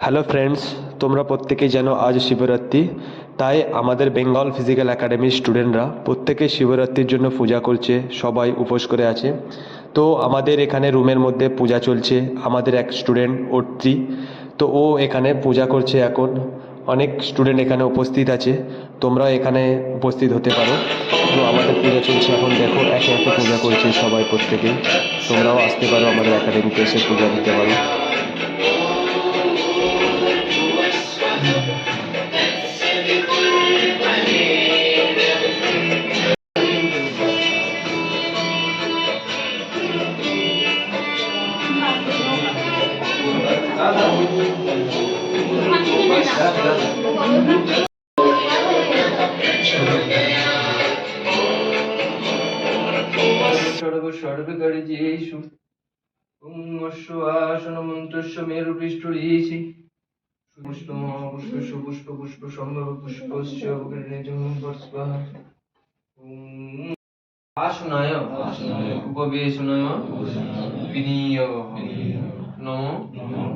Hello friends তোমরা প্রত্যেকেই জানো আজ শিবরাত্রি, তাই আমাদের বেঙ্গল ফিজিক্যাল একাডেমির স্টুডেন্টরা প্রত্যেকে শিবরাত্রির জন্য পূজা করছে, সবাই উপোস করে আছে। তো আমাদের এখানে রুমের মধ্যে পূজা চলছে, আমাদের এক স্টুডেন্ট অর্ত্রি, তো ও এখানে পূজা করছে এখন। অনেক স্টুডেন্ট এখানে উপস্থিত আছে তোমরাও এখানে উপস্থিত হতে পারো। তো আমাদের পূজা চলছে এখন, দেখো, একে একে পূজা করছে সবাই প্রত্যেকেই। তোমরাও আসতে পারো আমাদের একাডেমিতে এসে পূজা দিতে পারো। সর্বকার্যেষু ওম অশ্ব আসন মন্ত্রস্য মেরু পৃষ্ঠঋষি পুষ্প পুষ্প পুষ্প সম্ভব পুষ্পস্য অবকৃণিজং স্বাহা ওম আসনায় উপবেশনায়। বিনিয়োগ। নম।